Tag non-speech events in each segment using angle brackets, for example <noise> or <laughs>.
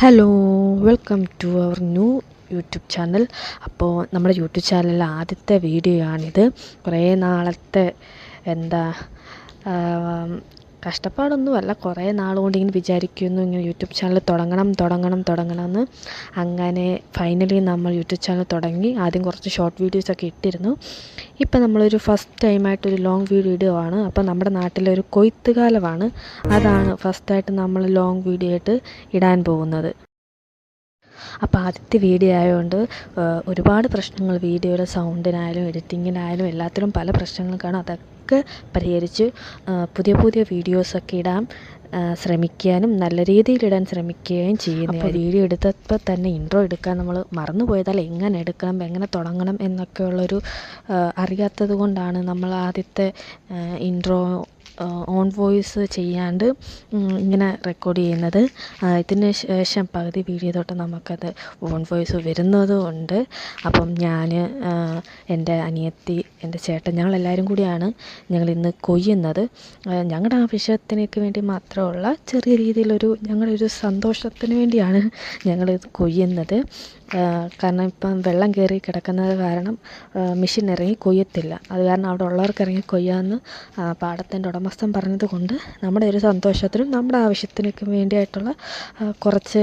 Hello welcome to our new YouTube channel അപ്പോൾ നമ്മുടെ YouTube ചാനലിലെ ആദ്യത്തെ വീഡിയോ ആണിത്. കുറേ നാളത്തെ എന്താ കഷ്ടപ്പാടൊന്നുമല്ല. കുറേ നാളുകൊണ്ട് ഇങ്ങനെ വിചാരിക്കുന്നു ഇങ്ങനെ യൂട്യൂബ് ചാനൽ തുടങ്ങണം തുടങ്ങണം തുടങ്ങണം എന്ന് അങ്ങനെ ഫൈനലി നമ്മൾ യൂട്യൂബ് ചാനൽ തുടങ്ങി. ആദ്യം കുറച്ച് ഷോർട്ട് വീഡിയോസൊക്കെ ഇട്ടിരുന്നു. ഇപ്പം നമ്മളൊരു ഫസ്റ്റ് ടൈമായിട്ടൊരു ലോങ് വീഡിയോ ആണ് അപ്പോൾ നമ്മുടെ നാട്ടിലൊരു കൊയ്ത്തുകാലമാണ്. അതാണ് ഫസ്റ്റായിട്ട് നമ്മൾ ലോങ് വീഡിയോ ആയിട്ട് ഇടാൻ പോകുന്നത്. അപ്പോൾ ആദ്യത്തെ വീഡിയോ ആയതുകൊണ്ട് ഒരുപാട് പ്രശ്നങ്ങൾ വീഡിയോയുടെ സൗണ്ടിനായാലും എഡിറ്റിങ്ങിനായാലും എല്ലാത്തിലും പല പ്രശ്നങ്ങൾ കാണും അതൊക്കെ പരിഹരിച്ച് പുതിയ പുതിയ വീഡിയോസൊക്കെ ഇടാൻ ശ്രമിക്കാനും നല്ല രീതിയിൽ ഇടാൻ ശ്രമിക്കുകയും ചെയ്യുന്നു അപ്പോൾ വീഡിയോ എടുത്തപ്പോൾ തന്നെ ഇൻട്രോ എടുക്കാൻ നമ്മൾ മറന്നു പോയതാൽ എങ്ങനെ എടുക്കണം എങ്ങനെ തുടങ്ങണം എന്നൊക്കെയുള്ളൊരു അറിയാത്തത് കൊണ്ടാണ് നമ്മൾ ആദ്യത്തെ ഇൻട്രോ ഓൺ വോയിസ് ചെയ്യാണ്ട് ഇങ്ങനെ റെക്കോർഡ് ചെയ്യുന്നത്. ഇതിന് ശേഷം പകുതി വീഡിയോ തൊട്ട് നമുക്കത് ഓൺ വോയിസ് വരുന്നതും ഉണ്ട്. അപ്പം ഞാൻ എന്റെ അനിയത്തി എന്റെ ചേട്ടൻ ഞങ്ങളെല്ലാവരും കൂടിയാണ് ഞങ്ങൾ ഇന്ന് കൊയ്യുന്നത് ഞങ്ങളുടെ ആവശ്യത്തിനേക്ക് വേണ്ടി മാത്രമുള്ള ചെറിയ രീതിയിലൊരു ഞങ്ങളൊരു സന്തോഷത്തിന് വേണ്ടിയാണ് ഞങ്ങൾ ഇത് കൊയ്യുന്നത് കാരണം ഇപ്പം വെള്ളം കയറി കിടക്കുന്നത് കാരണം മെഷീൻ ഇറങ്ങി കൊയ്യത്തില്ല. അത് കാരണം അവിടെ ഉള്ളവർക്ക് ഇറങ്ങി കൊയ്യാമെന്ന് പാടത്തിന്റെ ഉടമസ്ഥൻ പറഞ്ഞത് കൊണ്ട് നമ്മുടെ ഒരു സന്തോഷത്തിനും നമ്മുടെ ആവശ്യത്തിനൊക്കെ വേണ്ടിയായിട്ടുള്ള കുറച്ച്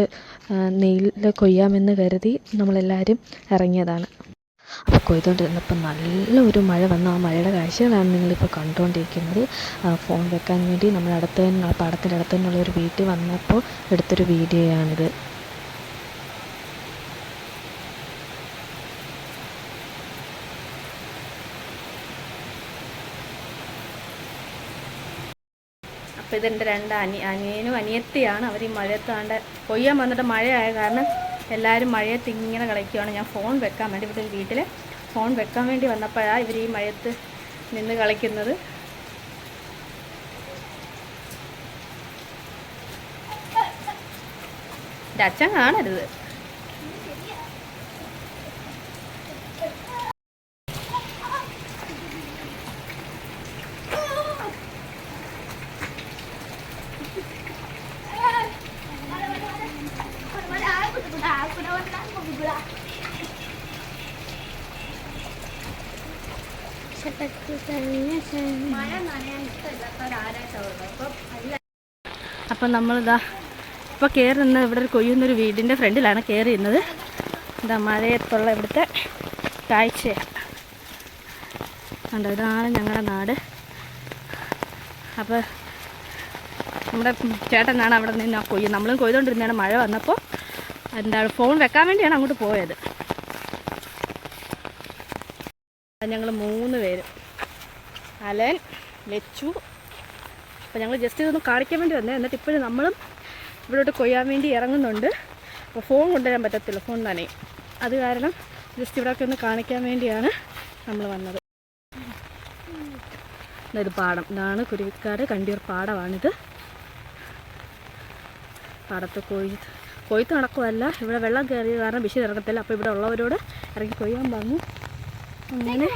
നെല്ല് കൊയ്യാമെന്ന് കരുതി നമ്മളെല്ലാവരും ഇറങ്ങിയതാണ്. അപ്പോൾ കൊയ്തുകൊണ്ടിരുന്നപ്പോൾ നല്ല ഒരു മഴ വന്നു. ആ മഴയുടെ കാഴ്ചകളാണ് നിങ്ങളിപ്പോൾ കണ്ടുകൊണ്ടിരിക്കുന്നത്. ഫോൺ വെക്കാൻ വേണ്ടി നമ്മൾ അടുത്ത് തന്നെ പാടത്തിന്റെ അടുത്ത് തന്നെയുള്ള ഒരു വീട്ടിൽ വന്നപ്പോൾ എടുത്തൊരു വീഡിയോയാണിത്. അപ്പോൾ ഇതെന്റെ രണ്ട് അനി അനിയനും അനിയത്തിയാണ് അവർ ഈ മഴയത്താണ്ട് കൊയ്യാൻ വന്നിട്ട് മഴയായ കാരണം എല്ലാവരും മഴയത്ത് ഇങ്ങനെ കളിക്കുകയാണ് ഞാൻ ഫോൺ വെക്കാൻ വേണ്ടി ഇവിടെ വീട്ടിൽ ഫോൺ വെക്കാൻ വേണ്ടി വന്നപ്പോഴാണ് ഇവർ ഈ മഴയത്ത് നിന്ന് കളിക്കുന്നത്. അച്ഛൻ കാണരുത്. അപ്പം നമ്മളിതാ ഇപ്പോൾ കയറുന്ന ഇവിടെ ഒരു കൊയ്യുന്നൊരു വീടിന്റെ ഫ്രണ്ടിലാണ് കയറിയുന്നത് എന്താ മഴയത്തുള്ള ഇവിടുത്തെ കാഴ്ചയാണ് കണ്ടോ ഇതാണ് ഞങ്ങളുടെ നാട്. അപ്പോൾ നമ്മുടെ ചേട്ടനാണ് അവിടെ നിന്ന് കൊയ്യ് നമ്മളും കൊയ്തുകൊണ്ടിരുന്നതാണ് മഴ വന്നപ്പോൾ. എന്താണ് ഫോൺ വെക്കാൻ വേണ്ടിയാണ് അങ്ങോട്ട് പോയത്. ഞങ്ങൾ പേര് അലൻ ലച്ചു. അപ്പോൾ ഞങ്ങൾ ജസ്റ്റ് ഇതൊന്ന് കാണിക്കാൻ വേണ്ടി വന്നേ. എന്നിട്ട് ഇപ്പോഴും നമ്മളും ഇവിടോട്ട് കൊയ്യാൻ വേണ്ടി ഇറങ്ങുന്നുണ്ട്. അപ്പോൾ ഫോൺ കൊണ്ടുവരാൻ പറ്റത്തില്ല ഫോൺ തന്നെ അത് കാരണം ജസ്റ്റ് ഇവിടെയൊക്കെ ഒന്ന് കാണിക്കാൻ വേണ്ടിയാണ് നമ്മൾ വന്നത്. ഇതൊരു പാടം. ഇതാണ് കുരുവിക്കാട് കണ്ടിയൂർ പാടമാണിത്. പാടത്ത് കൊയ്ത്ത് കൊയ്ത്ത് നടക്കുമല്ല ഇവിടെ വെള്ളം കയറിയത് കാരണം വിഷയം ഇറങ്ങത്തില്ല അപ്പോൾ ഇവിടെ ഉള്ളവരോട് ഇറങ്ങി കൊയ്യാൻ പറഞ്ഞു അങ്ങനെ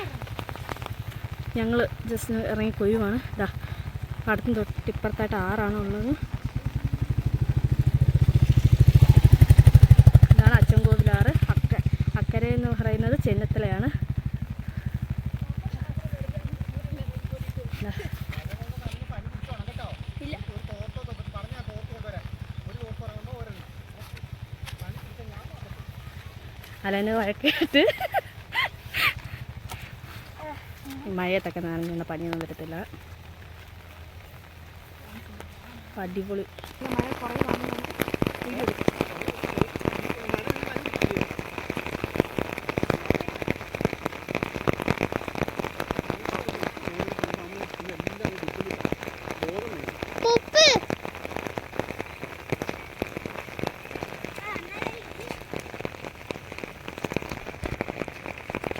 ഞങ്ങൾ ജസ്റ്റ് ഇറങ്ങി കൊയ്യുവാണ്. ഇതാ പാടത്തിന് തൊട്ടിപ്പുറത്തായിട്ട് ആറാണ് ഉള്ളത്. ഇതാണ് അച്ചൻകോവിലാറ് അക്ക അക്കര എന്ന് പറയുന്നത് ചെന്നത്തലയാണ്. അലന് വഴക്കിട്ട് മഴയത്തൊക്കെ നനഞ്ഞുള്ള പനിയൊന്നും വരത്തില്ല. അടിപൊളി വീഡിയോ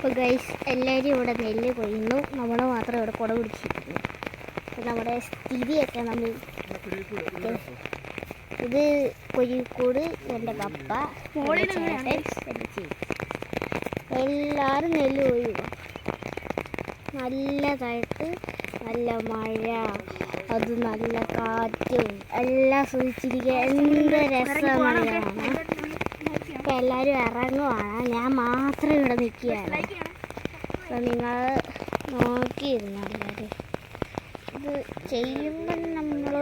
അപ്പോൾ ഗൈസ് എല്ലാവരും ഇവിടെ നെല്ല് കൊയ്യുന്നു. നമ്മൾ മാത്രം ഇവിടെ കുട പിടിച്ചിരിക്കുന്നു. അപ്പോൾ നമ്മുടെ സ്ഥിതിയൊക്കെ നമ്മൾ ഇത് കോഴിക്കോട് എന്റെ പപ്പ എല്ലാവരും നെല്ല് കൊയ്യുക. നല്ലതായിട്ട് നല്ല മഴ അത് നല്ല കാറ്റും എല്ലാം സൂചിച്ചിരിക്കുക എന്ത് രസമാണ് ഇപ്പം എല്ലാവരും ഇറങ്ങുവാണ്. ഞാൻ മാത്രം ഇവിടെ നിൽക്കുകയാണ്. അപ്പം നിങ്ങൾ നോക്കിയിരുന്നു എല്ലാവരും ഇത് ചെയ്യുമ്പം നമ്മൾ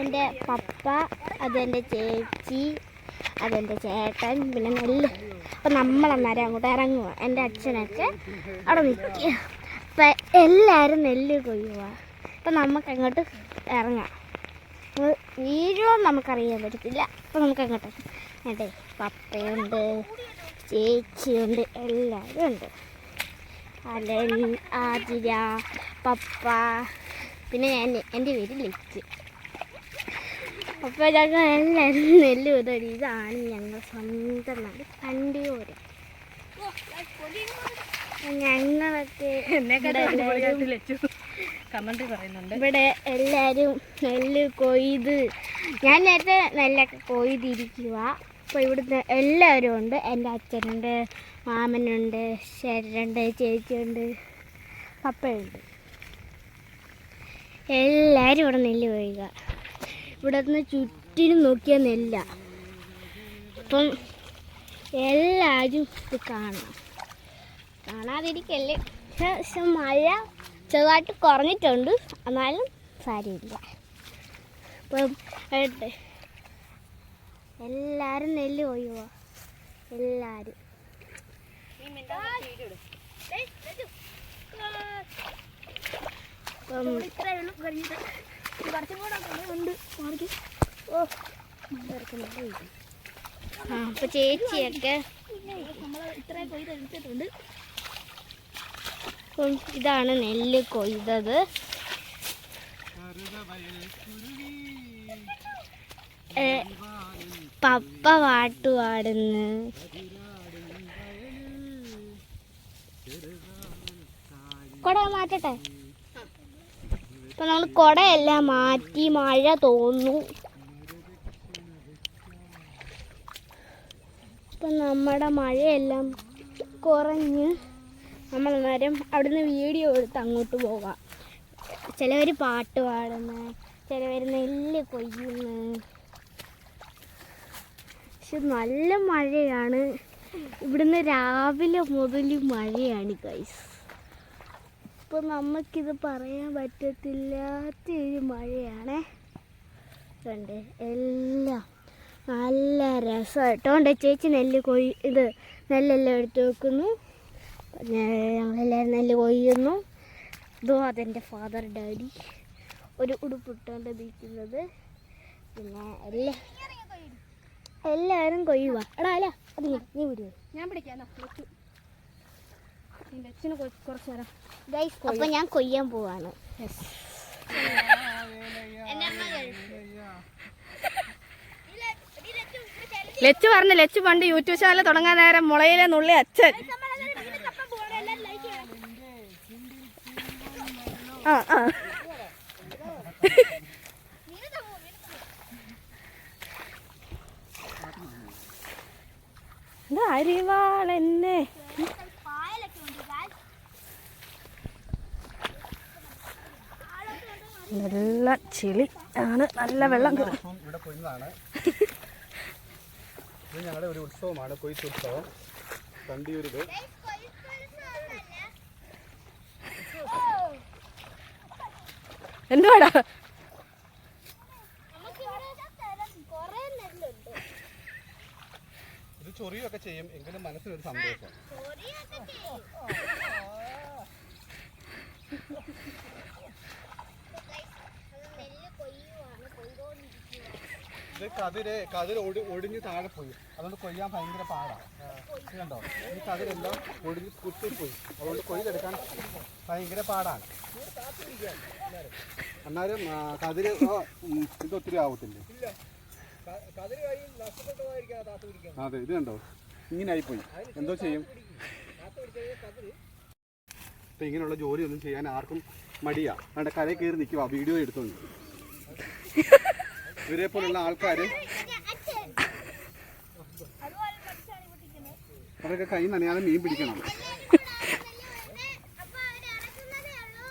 എന്റെ പപ്പ അതെന്റെ ചേച്ചി അതെന്റെ ചേട്ടൻ പിന്നെ നെല്ല് അപ്പം നമ്മളന്നേരം അങ്ങോട്ട് ഇറങ്ങുക എന്റെ അച്ഛനൊക്കെ അവിടെ നിൽക്കുക. അപ്പം എല്ലാവരും നെല്ല് കൊയ്യുക അപ്പം നമുക്ക് അങ്ങോട്ട് ഇറങ്ങാം. അപ്പോൾ വീഴുമോ നമുക്കറിയാൻ പറ്റത്തില്ല. അപ്പം നമുക്ക് അങ്ങോട്ട് അതെ പപ്പയുണ്ട് ചേച്ചിയുണ്ട് എല്ലാവരും ഉണ്ട്. അലൻ ആതിര പപ്പ പിന്നെ ഞാൻ എന്റെ പേര് ലിറ്റ് അപ്പോൾ ഞങ്ങൾ എല്ലാവരും നെല്ല് ഒരു ഇതാണ് ഞങ്ങൾ സ്വന്തം നാട് കണ്ടിയൂര് ഞങ്ങളൊക്കെ എല്ലാവരും പറയുന്നുണ്ട്. ഇവിടെ എല്ലാവരും നെല്ല് കൊയ്ത് ഞാൻ നേരത്തെ നെല്ലൊക്കെ കൊയ്തിരിക്കുക അപ്പോൾ ഇവിടുത്തെ എല്ലാവരും ഉണ്ട്. എന്റെ അച്ഛനുണ്ട് മാമനുണ്ട് ശരണ്ട് ചേച്ചിയുണ്ട് പപ്പയുണ്ട്. എല്ലാവരും ഇവിടെ നെല്ല് കൊയ്യുക. ഇവിടെ നിന്ന് ചുറ്റിനും നോക്കിയ നെല്ല. അപ്പം എല്ലാവരും ഇത് കാണണം. കാണാതിരിക്കല്ലേ? പക്ഷെ മഴ ചെറുതായിട്ട് കുറഞ്ഞിട്ടുണ്ട്. എന്നാലും സാരമില്ല. ഇപ്പം എടുത്ത് എല്ലാവരും നെല്ല് കൊയ്യുക എല്ലാവരും ആ അപ്പൊ ചേച്ചിയൊക്കെ അപ്പം ഇതാണ് നെല്ല് കൊയ്തത്. പപ്പ പാട്ട് പാടുന്നു കൊട മാറ്റട്ടെ? ഇപ്പൊ നമ്മൾ കൊടയെല്ലാം മാറ്റി മഴ തോന്നു ഇപ്പൊ നമ്മുടെ മഴയെല്ലാം കുറഞ്ഞ് നമ്മൾ അന്നേരം അവിടുന്ന് വീഡിയോ എടുത്ത് അങ്ങോട്ട് പോകാം ചിലവർ പാട്ട് പാടുന്നു ചിലവർ നെല്ല് കൊയ്യുന്നു. പക്ഷെ നല്ല മഴയാണ്. ഇവിടുന്ന് രാവിലെ മുതൽ മഴയാണ് ഗൈസ് ഇപ്പം നമുക്കിത് പറയാൻ പറ്റത്തില്ലാത്തൊരു മഴയാണേ. കണ്ട്? എല്ലാം നല്ല രസം. ഉണ്ട് ചേച്ചി നെല്ല് കൊയ് ഇത് നെല്ലെല്ലാം എടുത്ത് വെക്കുന്നു. ഞങ്ങളെല്ലാവരും നെല്ല് കൊയ്യുന്നു ഇതോ അതെന്റെ ഫാദർ ഡാഡി ഒരു ഉടുപ്പിട്ടുകൊണ്ട് നിൽക്കുന്നത് പിന്നെ എല്ലാ എല്ലാവരും കൊയ്യുക. എടാ അല്ല അത് നീ- വിടുക ഞാൻ പിടിക്കാം ലച്ചു ലച്ചിന് കുറച്ച് നേരം. ഗൈസ് അപ്പൊ ഞാൻ കൊയ്യാൻ പോവാണ്. ലച്ചു പറഞ്ഞു ലച്ചു പണ്ട് യൂട്യൂബ് ചാനൽ തുടങ്ങാൻ നേരം മുളയിലെ നുള്ളി അച്ഛൻ. ആ ആ. അരിവാളെന്നെ. നല്ല ചെളി ആണ്. നല്ല വെള്ളം ഇവിടെ പോയിരുന്നതാണ് ഇത് ഞങ്ങളുടെ ഒരു ഉത്സവമാണ് കൊയ്ത്ത് ഉത്സവം എന്തുവാടാ? ഇത് ചൊറിയൊക്കെ ചെയ്യും. എങ്കിലും മനസ്സിനൊരു സന്തോഷം. ഇത് കതിര് കതിര് ഒടി ഒടിഞ്ഞ് താഴെ പോയി. അതുകൊണ്ട് കൊയ്യാൻ ഭയങ്കര പാടാണ് കണ്ടോ? ഈ കതിരെല്ലാം ഒടിഞ്ഞ് കുത്തിപ്പോയി. അതുകൊണ്ട് കൊയ്തെടുക്കാൻ ഭയങ്കര പാടാണ്. എന്നാലും കതിര് ഇത് ഒത്തിരി ആവത്തില്ലേ? അതെ ഇത് കണ്ടോ? ഇങ്ങനെ ആയിപ്പോയി എന്തോ ചെയ്യും? ഇപ്പൊ ഇങ്ങനെയുള്ള ജോലിയൊന്നും ചെയ്യാൻ ആർക്കും മടിയാ. അവിടെ കരയിൽ കയറി നിൽക്കുക വീഡിയോ എടുത്തുകൊണ്ട് ഇവരെ പോലുള്ള ആൾക്കാര് അവരൊക്കെ കൈ നനയാതെ മീൻ പിടിക്കണം.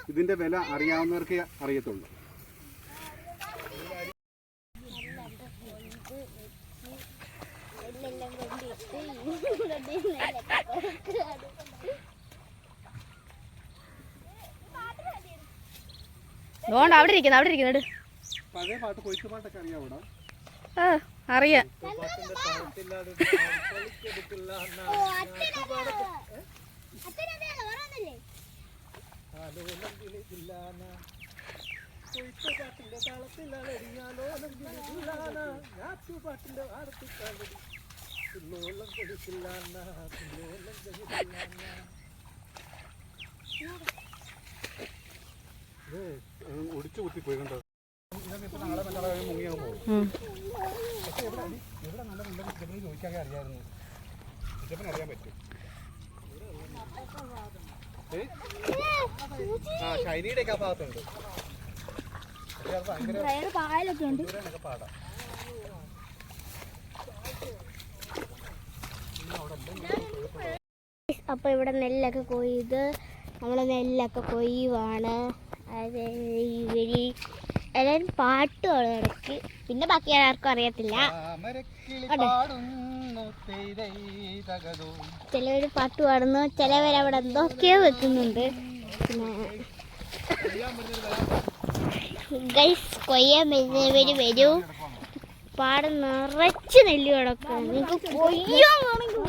ഇതിന്റെ വില അറിയാവുന്നവർക്ക് അറിയത്തുള്ളൂ. അതുകൊണ്ട് അവിടെ ഇരിക്കുന്നു അവിടെ ഇരിക്കുന്നു പഴയ പാട്ട് കൊയ്ത്തു പാട്ടൊക്കെ അറിയാവൂടാ? ആ അറിയാം. ഒടിച്ചു കുത്തി പോയി അറിയാമായിരുന്നു അറിയാൻ പറ്റും? ആ ഷൈനിയുടെ ഒക്കെ ആ ഭാഗത്തുണ്ട്. പായലൊക്കെ ഉണ്ട്. പാടാം. അപ്പോൾ ഇവിടെ നെല്ലൊക്കെ കൊയ്ത് നമ്മളെ നെല്ലൊക്കെ കൊയ്യുവാണ്. അത് ഇവർ എല്ലാവരും ഇടയ്ക്ക് പിന്നെ ബാക്കി ആർക്കും അറിയത്തില്ല. ചിലവര്. ചിലവർ പാട്ട് പാടുന്നു ചിലവർ അവിടെ എന്തൊക്കെയോ വെക്കുന്നുണ്ട്. ഗൈസ് കൊയ്യാൻ വരുന്നവർ വരൂ. പാടം നിറച്ച് നെല്ല് കിടക്കും നിങ്ങൾക്ക് കൊയ്യാൻ വേണമെങ്കിൽ.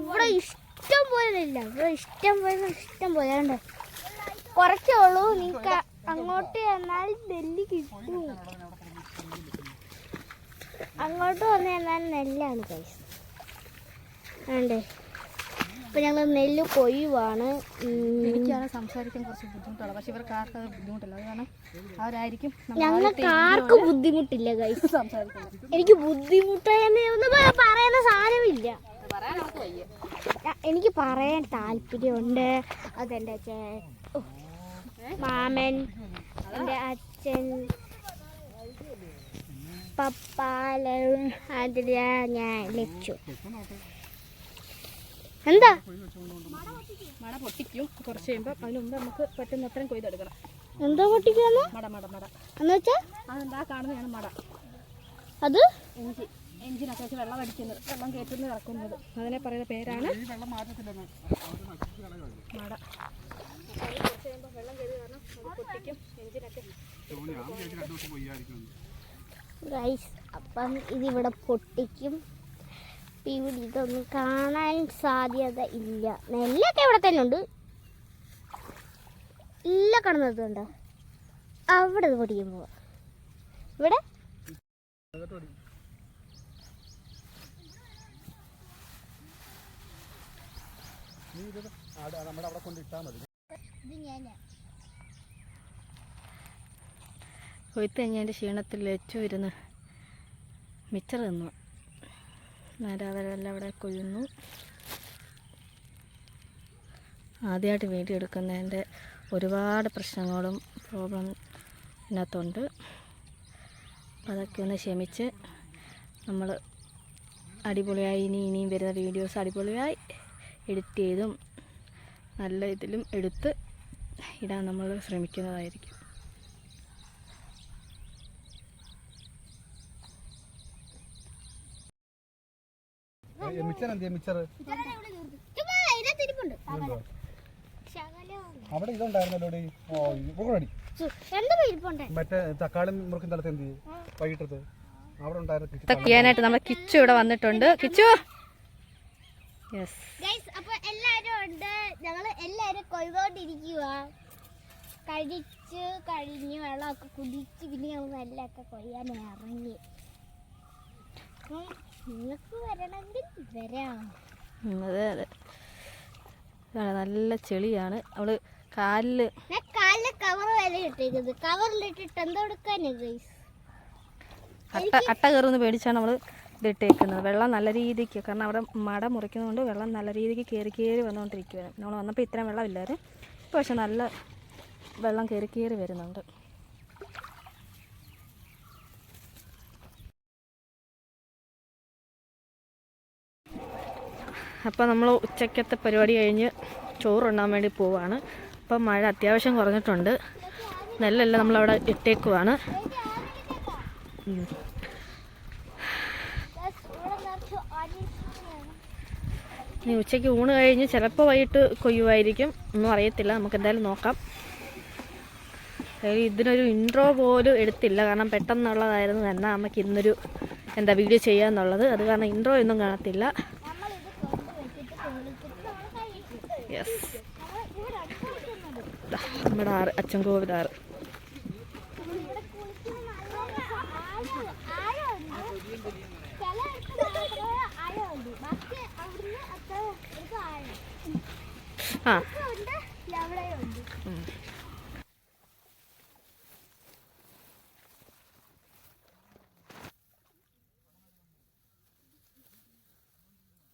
ഇവിടെ ഇഷ്ടം പോലെ നെല്ല. ഇവിടെ ഇഷ്ടം പോലെ ഇഷ്ടം പോലെ. ഉണ്ട് കുറച്ചേ ഉള്ളൂ. നിങ്ങൾക്ക് അങ്ങോട്ട് ചെന്നാൽ നെല്ല് കിട്ടും. അങ്ങോട്ട് വന്നു ചെന്നാൽ നെല്ലാണ് ഗൈസ് ഉണ്ട് ഇപ്പം ഞങ്ങൾ നെല്ല് കൊയ്യുവാണ്. എനിക്കാണ് സംസാരിക്കാൻ കുറച്ച് ബുദ്ധിമുട്ടാണ് പക്ഷെ ഇവർക്ക് ആർക്കും അത് ബുദ്ധിമുട്ടില്ല. അത് കാരണം അവരായിരിക്കും ഞങ്ങൾക്ക് ആർക്കും ബുദ്ധിമുട്ടില്ല ഗൈസ് <laughs> സംസാരിക്കുന്നത് എനിക്ക് ബുദ്ധിമുട്ടെന്ന് ഒന്നും പറയുന്ന സാധനമില്ല എനിക്ക് പറയാൻ താല്പര്യമുണ്ട്. അതെന്റെ ഓ, മാമൻ എന്റെ അച്ഛൻ പപ്പാല അതിൽ ഞാൻ ലഭിച്ചു എന്താ? മട പൊട്ടിക്കും. കുറച്ച് കഴിയുമ്പോൾ അതിന് മുമ്പ് നമുക്ക് പറ്റുന്ന അത്രയും കൊയ്തെടുക്കണം എന്താ പൊട്ടിക്കുന്നു മട മട മട. എന്ന് വെച്ചാ? അതെന്താ കാണുന്നതാണ് മട. അത്? എഞ്ചിൻ എഞ്ചിനൊക്കെ വെച്ച് വെള്ളം അടിക്കുന്നത് വെള്ളം കയറ്റുന്നത് ഇറക്കുന്നത്. അതിനെ പറയുന്ന പേരാണ് മട കുറച്ച് കഴിയുമ്പോൾ വെള്ളം കയറി കാരണം പൊട്ടിക്കും എഞ്ചിനൊക്കെ അപ്പം ഇതിവിടെ പൊട്ടിക്കും. ഇവിടെ ഇതൊന്നും കാണാൻ സാധ്യത ഇല്ല. നെല്ലൊക്കെ ഇവിടെ തന്നെ ഉണ്ട്. ഇല്ല കാണുന്നത് കണ്ടോ? അവിടെ ഇത് പോവാ. ഇവിടെ? കൊയ്ത്ത് കഴിഞ്ഞതിന്റെ ക്ഷീണത്തിൽ ലച്ചു ഇരുന്ന് മിച്ചർ തിന്നു. നേരം അവരെല്ലാം അവിടെ കൊയ്യുന്നു. ആദ്യമായിട്ട് വീഡിയോ എടുക്കുന്നതിന്റെ ഒരുപാട് പ്രശ്നങ്ങളും പ്രോബ്ലം ഇതിനകത്തുണ്ട് അതൊക്കെ ഒന്ന് ക്ഷമിച്ച് നമ്മൾ അടിപൊളിയായി ഇനി ഇനിയും വരുന്ന വീഡിയോസ് അടിപൊളിയായി എഡിറ്റ് ചെയ്തും നല്ല ഇതിലും എടുത്ത് ഇടാൻ നമ്മൾ ശ്രമിക്കുന്നതായിരിക്കും. മിച്ചർ എന്തിയാ? മിച്ചർ അവിടെ ഇതുണ്ടായിരുന്നല്ലോ. ഓ ഇവിടെ മറ്റേ തക്കാളി മുറുക്കും തലത്ത് എന്ത് ചെയ്യും? വൈകിട്ടത് അവിടെ ഉണ്ടായിരുന്നു ചെയ്യാനായിട്ട് നമ്മുടെ കിച്ചു ഇവിടെ വന്നിട്ടുണ്ട്. കിച്ചു! യെസ് അപ്പൊ എല്ലാരും ഉണ്ട്. ഞങ്ങൾ എല്ലാരും കൊയ്തോണ്ടിരിക്കുക കഴിച്ച് കഴിഞ്ഞ് വെള്ളമൊക്കെ കുടിച്ച് പിന്നെ ഞങ്ങൾ നെല്ലൊക്കെ കൊയ്യാൻ ഇറങ്ങി. നിങ്ങൾക്ക് വരണമെങ്കിൽ വരാം അതെ അതെ. നല്ല ചെളിയാണ്. അവൾ കാലിൽ കാലിൽ കവർ വരെ ഇട്ടേക്കുന്നത് കവറിലിട്ടിട്ട് എന്താ കൊടുക്കാനേ ഗൈസ് അട്ട അട്ട കയറുമെന്ന് പേടിച്ചാണ് നമ്മൾ ഇതിട്ടേക്കുന്നത് വെള്ളം നല്ല രീതിക്ക് കാരണം അവിടെ മട മുറിക്കുന്നതുകൊണ്ട് വെള്ളം നല്ല രീതിക്ക് കയറി കയറി വന്നുകൊണ്ടിരിക്കുകയാണ് നമ്മൾ വന്നപ്പോൾ ഇത്രയും വെള്ളമില്ലായിരുന്നു. ഇപ്പോൾ പക്ഷെ നല്ല വെള്ളം കയറി കയറി വരുന്നുണ്ട്. അപ്പോൾ നമ്മൾ ഉച്ചക്കത്തെ പരിപാടി കഴിഞ്ഞ് ചോറുണ്ണാൻ വേണ്ടി പോവാണ്. അപ്പം മഴ അത്യാവശ്യം കുറഞ്ഞിട്ടുണ്ട്. നെല്ലെല്ലാം നമ്മളവിടെ ഇട്ടേക്കുവാണ്. ഇനി ഉച്ചയ്ക്ക് ഊണ് കഴിഞ്ഞ് ചിലപ്പോൾ വൈകിട്ട് കൊയ്യുമായിരിക്കും ഒന്നും അറിയത്തില്ല. നമുക്ക് എന്തായാലും നോക്കാം. ഇതിനൊരു ഇൻട്രോ പോലും എടുത്തില്ല. കാരണം പെട്ടെന്നുള്ളതായിരുന്നു എന്നാൽ നമുക്ക് ഇന്നൊരു എന്താ വീഡിയോ ചെയ്യാന്നുള്ളത്. അത് കാരണം ഇൻട്രോ ഒന്നും കാണത്തില്ല. യെസ് നമ്മുടെ ആറ് അച്ചൻകോവിൽ ആറ്. ആ.